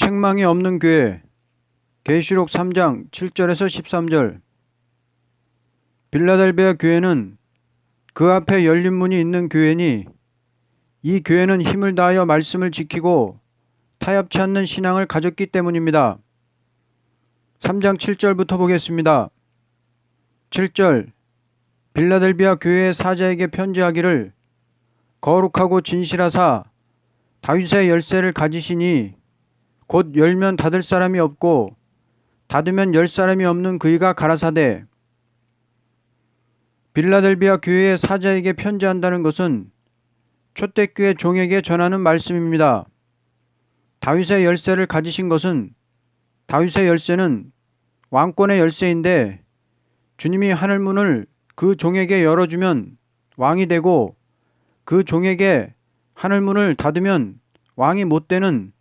책망이 없는 교회 계시록 3장 7절에서 13절 빌라델베아 교회는 그 앞에 열린 문이 있는 교회니 이 교회는 힘을 다하여 말씀을 지키고 타협치 않는 신앙을 가졌기 때문입니다. 3장 7절부터 보겠습니다. 7절 빌라델비아 교회의 사자에게 편지하기를 거룩하고 진실하사 다윗의 열쇠를 가지시니 곧 열면 닫을 사람이 없고 닫으면 열 사람이 없는 그이가 가라사대 빌라델비아 교회의 사자에게 편지한다는 것은 초대교회 종에게 전하는 말씀입니다. 다윗의 열쇠를 가지신 것은 다윗의 열쇠는 왕권의 열쇠인데 주님이 하늘 문을 그 종에게 열어주면 왕이 되고 그 종에게 하늘 문을 닫으면 왕이 못 되는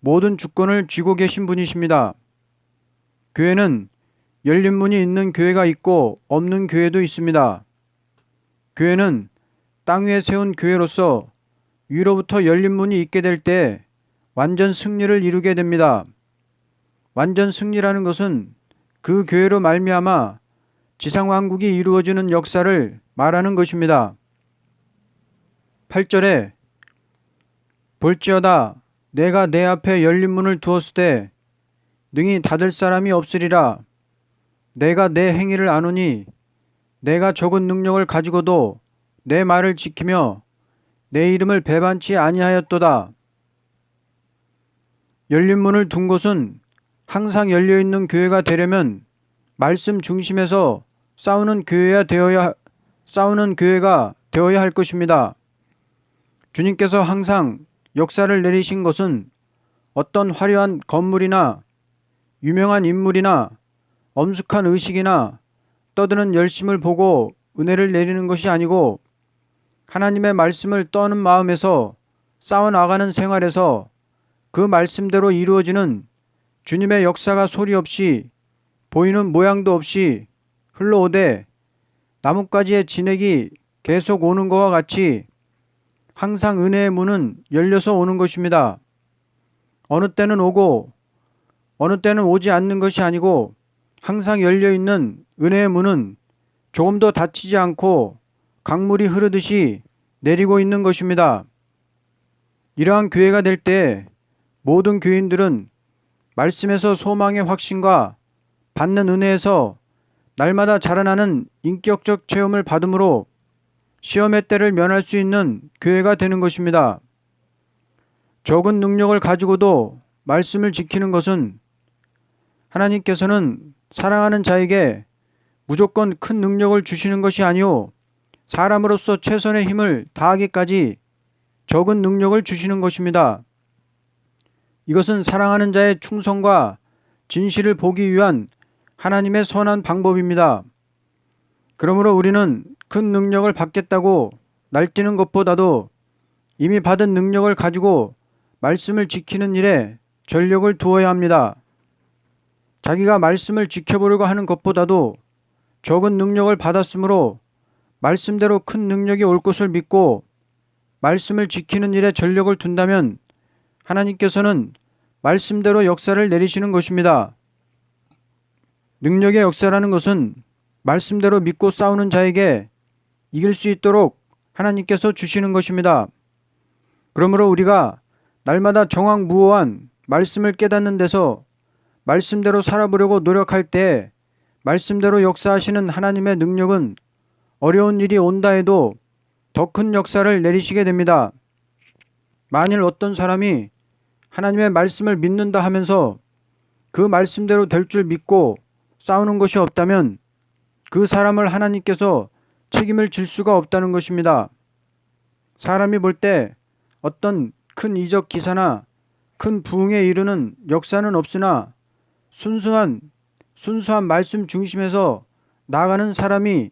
모든 주권을 쥐고 계신 분이십니다. 교회는 열린 문이 있는 교회가 있고 없는 교회도 있습니다. 교회는 땅 위에 세운 교회로서 위로부터 열린 문이 있게 될 때 완전 승리를 이루게 됩니다. 완전 승리라는 것은 그 교회로 말미암아 지상 왕국이 이루어지는 역사를 말하는 것입니다. 8절에 볼지어다 내가 내 앞에 열린 문을 두었을 때 능히 닫을 사람이 없으리라 내가 내 행위를 아노니 내가 적은 능력을 가지고도 내 말을 지키며 내 이름을 배반치 아니하였도다. 열린 문을 둔 곳은 항상 열려 있는 교회가 되려면 말씀 중심에서 싸우는 교회야 되어야 싸우는 교회가 되어야 할 것입니다. 주님께서 항상 역사를 내리신 것은 어떤 화려한 건물이나 유명한 인물이나 엄숙한 의식이나 떠드는 열심을 보고 은혜를 내리는 것이 아니고 하나님의 말씀을 떠는 마음에서 싸워나가는 생활에서 그 말씀대로 이루어지는 주님의 역사가 소리 없이 보이는 모양도 없이 흘러오되 나뭇가지의 진액이 계속 오는 것과 같이 항상 은혜의 문은 열려서 오는 것입니다. 어느 때는 오고 어느 때는 오지 않는 것이 아니고 항상 열려 있는 은혜의 문은 조금도 닫히지 않고 강물이 흐르듯이 내리고 있는 것입니다. 이러한 교회가 될 때 모든 교인들은 말씀에서 소망의 확신과 받는 은혜에서 날마다 자라나는 인격적 체험을 받음으로 시험의 때를 면할 수 있는 교회가 되는 것입니다. 적은 능력을 가지고도 말씀을 지키는 것은 하나님께서는 사랑하는 자에게 무조건 큰 능력을 주시는 것이 아니오 사람으로서 최선의 힘을 다하기까지 적은 능력을 주시는 것입니다. 이것은 사랑하는 자의 충성과 진실을 보기 위한 하나님의 선한 방법입니다. 그러므로 우리는 큰 능력을 받겠다고 날뛰는 것보다도 이미 받은 능력을 가지고 말씀을 지키는 일에 전력을 두어야 합니다. 자기가 말씀을 지켜보려고 하는 것보다도 적은 능력을 받았으므로 말씀대로 큰 능력이 올 것을 믿고 말씀을 지키는 일에 전력을 둔다면 하나님께서는 말씀대로 역사를 내리시는 것입니다. 능력의 역사라는 것은 말씀대로 믿고 싸우는 자에게 이길 수 있도록 하나님께서 주시는 것입니다. 그러므로 우리가 날마다 정확무오한 말씀을 깨닫는 데서 말씀대로 살아보려고 노력할 때 말씀대로 역사하시는 하나님의 능력은 어려운 일이 온다 해도 더 큰 역사를 내리시게 됩니다. 만일 어떤 사람이 하나님의 말씀을 믿는다 하면서 그 말씀대로 될 줄 믿고 싸우는 것이 없다면 그 사람을 하나님께서 책임을 질 수가 없다는 것입니다. 사람이 볼 때 어떤 큰 이적 기사나 큰 부흥에 이르는 역사는 없으나 순수한 순수한 말씀 중심에서 나가는 사람이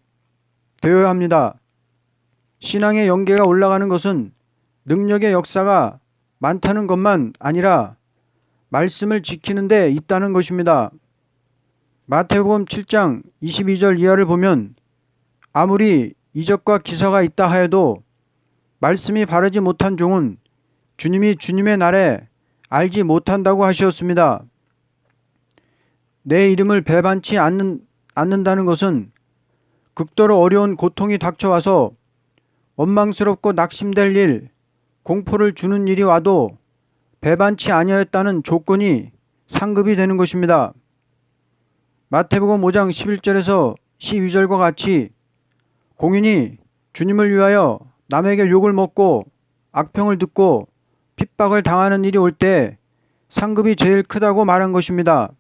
되어야 합니다. 신앙의 연계가 올라가는 것은 능력의 역사가 많다는 것만 아니라 말씀을 지키는 데 있다는 것입니다. 마태복음 7장 22절 이하를 보면 아무리 이적과 기사가 있다 하여도 말씀이 바르지 못한 종은 주님이 주님의 날에 알지 못한다고 하셨습니다. 내 이름을 배반치 않는, 않는다는 것은 극도로 어려운 고통이 닥쳐와서 원망스럽고 낙심될 일, 공포를 주는 일이 와도 배반치 아니하였다는 조건이 상급이 되는 것입니다. 마태복음 5장 11절에서 12절과 같이 공인이 주님을 위하여 남에게 욕을 먹고 악평을 듣고 핍박을 당하는 일이 올 때 상급이 제일 크다고 말한 것입니다.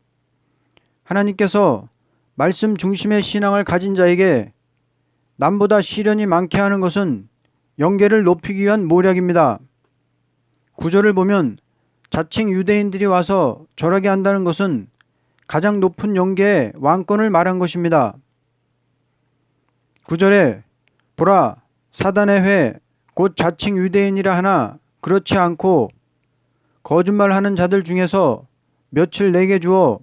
하나님께서 말씀 중심의 신앙을 가진 자에게 남보다 시련이 많게 하는 것은 영계를 높이기 위한 모략입니다. 구절을 보면 자칭 유대인들이 와서 절하게 한다는 것은 가장 높은 영계의 왕권을 말한 것입니다. 구절에 보라 사단의 회 곧 자칭 유대인이라 하나 그렇지 않고 거짓말하는 자들 중에서 며칠 내게 주어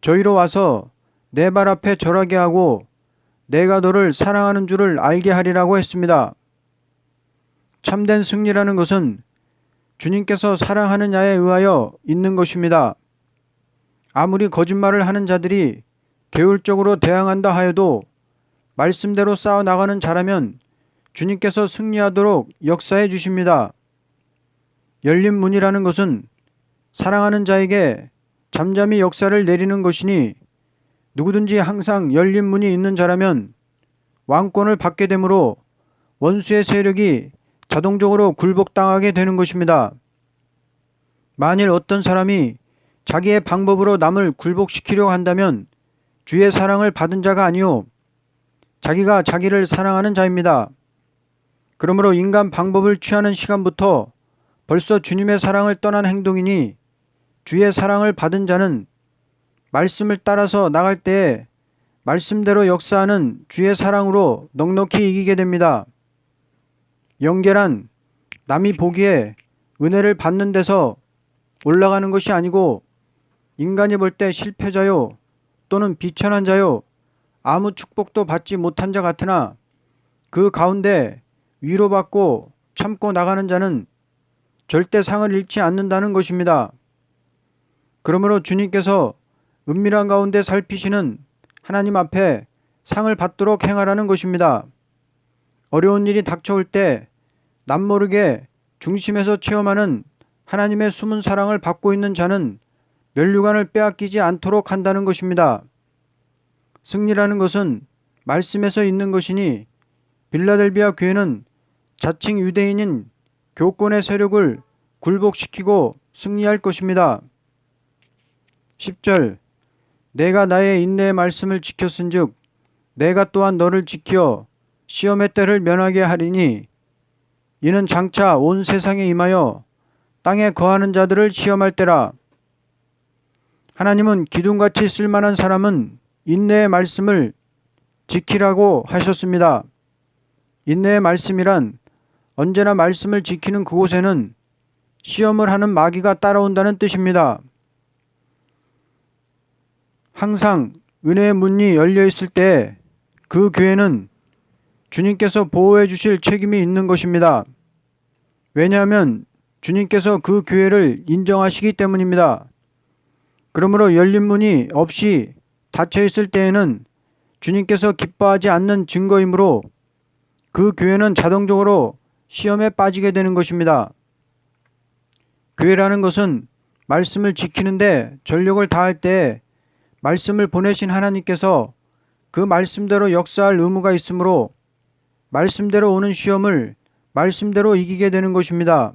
저희로 와서 내 발 앞에 절하게 하고 내가 너를 사랑하는 줄을 알게 하리라고 했습니다. 참된 승리라는 것은 주님께서 사랑하는 자에 의하여 있는 것입니다. 아무리 거짓말을 하는 자들이 계율적으로 대항한다 하여도 말씀대로 싸워 나가는 자라면 주님께서 승리하도록 역사해 주십니다. 열린 문이라는 것은 사랑하는 자에게 잠잠히 역사를 내리는 것이니 누구든지 항상 열린 문이 있는 자라면 왕권을 받게 되므로 원수의 세력이 자동적으로 굴복당하게 되는 것입니다. 만일 어떤 사람이 자기의 방법으로 남을 굴복시키려고 한다면 주의 사랑을 받은 자가 아니요 자기가 자기를 사랑하는 자입니다. 그러므로 인간 방법을 취하는 시간부터 벌써 주님의 사랑을 떠난 행동이니 주의 사랑을 받은 자는 말씀을 따라서 나갈 때에 말씀대로 역사하는 주의 사랑으로 넉넉히 이기게 됩니다. 영계란 남이 보기에 은혜를 받는 데서 올라가는 것이 아니고 인간이 볼 때 실패자요 또는 비천한 자요 아무 축복도 받지 못한 자 같으나 그 가운데 위로받고 참고 나가는 자는 절대 상을 잃지 않는다는 것입니다. 그러므로 주님께서 은밀한 가운데 살피시는 하나님 앞에 상을 받도록 행하라는 것입니다. 어려운 일이 닥쳐올 때 남모르게 중심에서 체험하는 하나님의 숨은 사랑을 받고 있는 자는 면류관을 빼앗기지 않도록 한다는 것입니다. 승리라는 것은 말씀에서 있는 것이니 빌라델비아 교회는 자칭 유대인인 교권의 세력을 굴복시키고 승리할 것입니다. 10절 내가 나의 인내의 말씀을 지켰은즉 내가 또한 너를 지켜 시험의 때를 면하게 하리니 이는 장차 온 세상에 임하여 땅에 거하는 자들을 시험할 때라 하나님은 기둥같이 쓸만한 사람은 인내의 말씀을 지키라고 하셨습니다. 인내의 말씀이란 언제나 말씀을 지키는 그곳에는 시험을 하는 마귀가 따라온다는 뜻입니다. 항상 은혜의 문이 열려 있을 때 그 교회는 주님께서 보호해 주실 책임이 있는 것입니다. 왜냐하면 주님께서 그 교회를 인정하시기 때문입니다. 그러므로 열린 문이 없이 닫혀 있을 때에는 주님께서 기뻐하지 않는 증거이므로 그 교회는 자동적으로 시험에 빠지게 되는 것입니다. 교회라는 것은 말씀을 지키는데 전력을 다할 때 말씀을 보내신 하나님께서 그 말씀대로 역사할 의무가 있으므로 말씀대로 오는 시험을 말씀대로 이기게 되는 것입니다.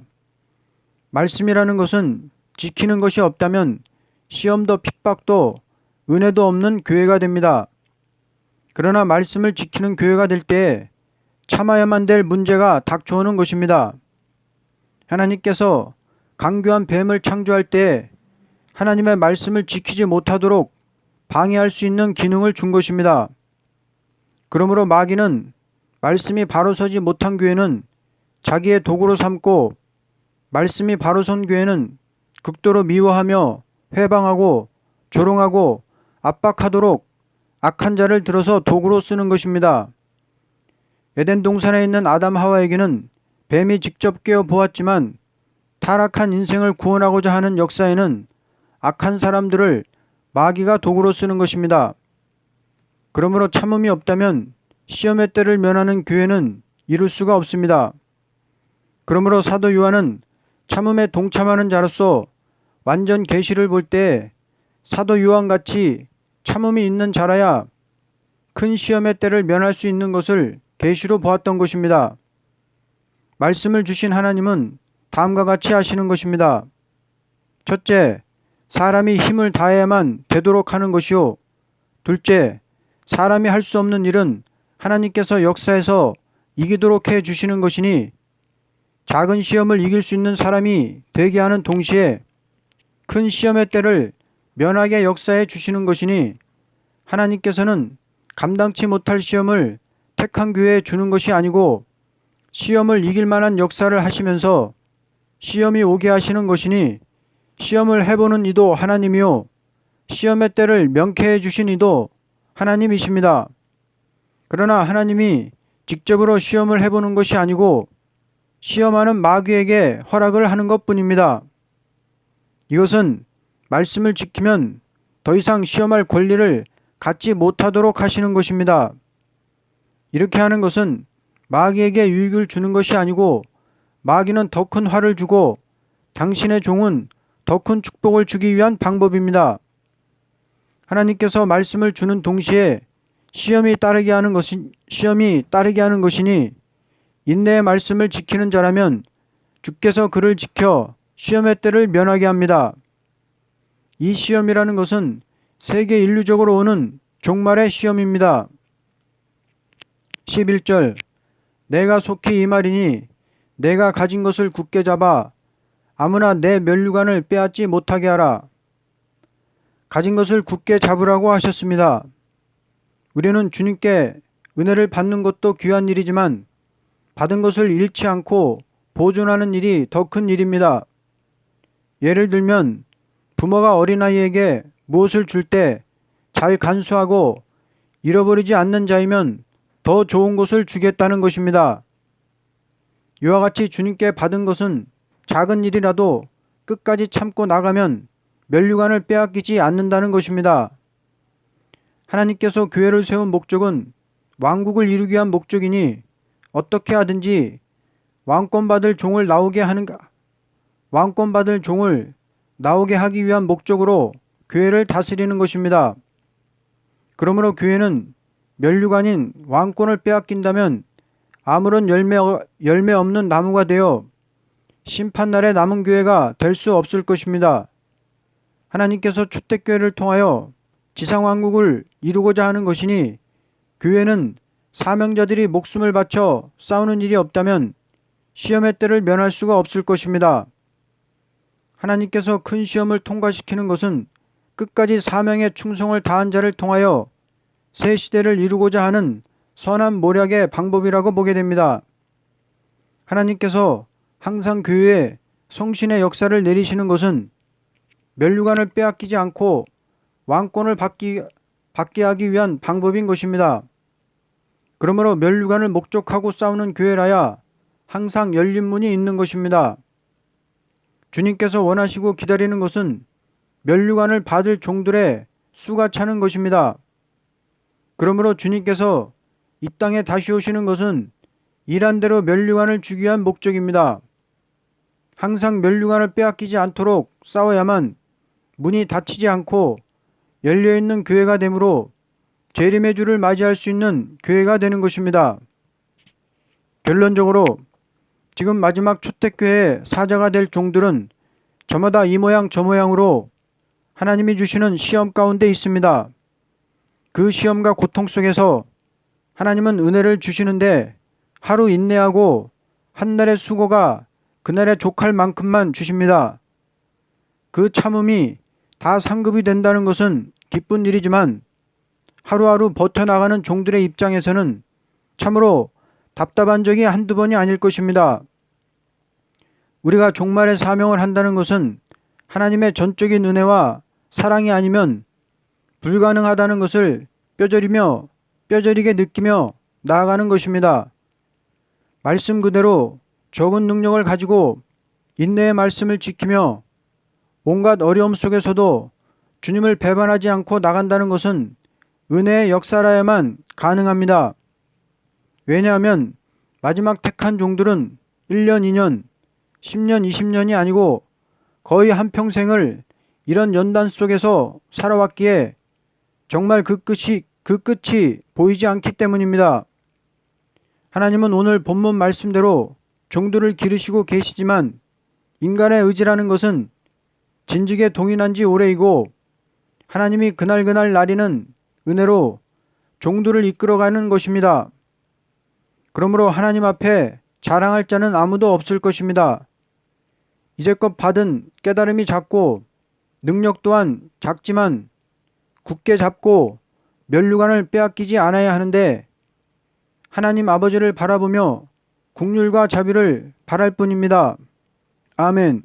말씀이라는 것은 지키는 것이 없다면 시험도 핍박도 은혜도 없는 교회가 됩니다. 그러나 말씀을 지키는 교회가 될 때 참아야만 될 문제가 닥쳐오는 것입니다. 하나님께서 강교한 뱀을 창조할 때 하나님의 말씀을 지키지 못하도록 방해할 수 있는 기능을 준 것입니다. 그러므로 마귀는 말씀이 바로 서지 못한 교회는 자기의 도구로 삼고 말씀이 바로 선 교회는 극도로 미워하며 회방하고 조롱하고 압박하도록 악한 자를 들어서 도구로 쓰는 것입니다. 에덴 동산에 있는 아담 하와에게는 뱀이 직접 깨어 보았지만 타락한 인생을 구원하고자 하는 역사에는 악한 사람들을 마귀가 도구로 쓰는 것입니다. 그러므로 참음이 없다면 시험의 때를 면하는 교회는 이룰 수가 없습니다. 그러므로 사도 요한은 참음에 동참하는 자로서 완전 계시를 볼 때 사도 요한 같이 참음이 있는 자라야 큰 시험의 때를 면할 수 있는 것을 계시로 보았던 것입니다. 말씀을 주신 하나님은 다음과 같이 하시는 것입니다. 첫째, 사람이 힘을 다해야만 되도록 하는 것이요. 둘째, 사람이 할 수 없는 일은 하나님께서 역사에서 이기도록 해 주시는 것이니 작은 시험을 이길 수 있는 사람이 되게 하는 동시에 큰 시험의 때를 면하게 역사해 주시는 것이니 하나님께서는 감당치 못할 시험을 택한 교회에 주는 것이 아니고 시험을 이길 만한 역사를 하시면서 시험이 오게 하시는 것이니 시험을 해보는 이도 하나님이요 시험의 때를 명쾌해 주신 이도 하나님이십니다. 그러나 하나님이 직접으로 시험을 해보는 것이 아니고 시험하는 마귀에게 허락을 하는 것 뿐입니다. 이것은 말씀을 지키면 더 이상 시험할 권리를 갖지 못하도록 하시는 것입니다. 이렇게 하는 것은 마귀에게 유익을 주는 것이 아니고 마귀는 더 큰 화를 주고 당신의 종은 더 큰 축복을 주기 위한 방법입니다. 하나님께서 말씀을 주는 동시에 시험이 따르게 하는 것이 시험이 따르게 하는 것이니 인내의 말씀을 지키는 자라면 주께서 그를 지켜 시험의 때를 면하게 합니다. 이 시험이라는 것은 세계 인류적으로 오는 종말의 시험입니다. 11절 내가 속히 이 말이니 내가 가진 것을 굳게 잡아 아무나 내 면류관을 빼앗지 못하게 하라. 가진 것을 굳게 잡으라고 하셨습니다. 우리는 주님께 은혜를 받는 것도 귀한 일이지만 받은 것을 잃지 않고 보존하는 일이 더 큰 일입니다. 예를 들면 부모가 어린아이에게 무엇을 줄 때 잘 간수하고 잃어버리지 않는 자이면 더 좋은 것을 주겠다는 것입니다. 이와 같이 주님께 받은 것은 작은 일이라도 끝까지 참고 나가면 멸류관을 빼앗기지 않는다는 것입니다. 하나님께서 교회를 세운 목적은 왕국을 이루기 위한 목적이니 어떻게 하든지 왕권 받을 종을 나오게 하는가 왕권 받을 종을 나오게 하기 위한 목적으로 교회를 다스리는 것입니다. 그러므로 교회는 멸류관인 왕권을 빼앗긴다면 아무런 열매, 열매 없는 나무가 되어 심판날의 남은 교회가 될 수 없을 것입니다. 하나님께서 초대교회를 통하여 지상왕국을 이루고자 하는 것이니 교회는 사명자들이 목숨을 바쳐 싸우는 일이 없다면 시험의 때를 면할 수가 없을 것입니다. 하나님께서 큰 시험을 통과시키는 것은 끝까지 사명에 충성을 다한 자를 통하여 새 시대를 이루고자 하는 선한 모략의 방법이라고 보게 됩니다. 하나님께서 항상 교회에 성신의 역사를 내리시는 것은 멸류관을 빼앗기지 않고 왕권을 받기, 받게 하기 위한 방법인 것입니다. 그러므로 멸류관을 목적하고 싸우는 교회라야 항상 열린 문이 있는 것입니다. 주님께서 원하시고 기다리는 것은 멸류관을 받을 종들의 수가 차는 것입니다. 그러므로 주님께서 이 땅에 다시 오시는 것은 일한 대로 멸류관을 주기 위한 목적입니다. 항상 멸류관을 빼앗기지 않도록 싸워야만 문이 닫히지 않고 열려있는 교회가 되므로 재림의 주를 맞이할 수 있는 교회가 되는 것입니다. 결론적으로 지금 마지막 초택교회의 사자가 될 종들은 저마다 이 모양 저 모양으로 하나님이 주시는 시험 가운데 있습니다. 그 시험과 고통 속에서 하나님은 은혜를 주시는데 하루 인내하고 한 날의 수고가 그날의 족할 만큼만 주십니다. 그 참음이 다 상급이 된다는 것은 기쁜 일이지만 하루하루 버텨나가는 종들의 입장에서는 참으로 답답한 적이 한두 번이 아닐 것입니다. 우리가 종말의 사명을 한다는 것은 하나님의 전적인 은혜와 사랑이 아니면 불가능하다는 것을 뼈저리며 뼈저리게 느끼며 나아가는 것입니다. 말씀 그대로 적은 능력을 가지고 인내의 말씀을 지키며 온갖 어려움 속에서도 주님을 배반하지 않고 나간다는 것은 은혜의 역사라야만 가능합니다. 왜냐하면 마지막 택한 종들은 1년, 2년, 10년, 20년이 아니고 거의 한평생을 이런 연단 속에서 살아왔기에 정말 그 끝이, 그 끝이 보이지 않기 때문입니다. 하나님은 오늘 본문 말씀대로 종들을 기르시고 계시지만 인간의 의지라는 것은 진즉에 동인한 지 오래이고 하나님이 그날그날 나리는 은혜로 종들을 이끌어가는 것입니다. 그러므로 하나님 앞에 자랑할 자는 아무도 없을 것입니다. 이제껏 받은 깨달음이 작고 능력 또한 작지만 굳게 잡고 면류관을 빼앗기지 않아야 하는데 하나님 아버지를 바라보며 국률과 자비를 바랄 뿐입니다. 아멘.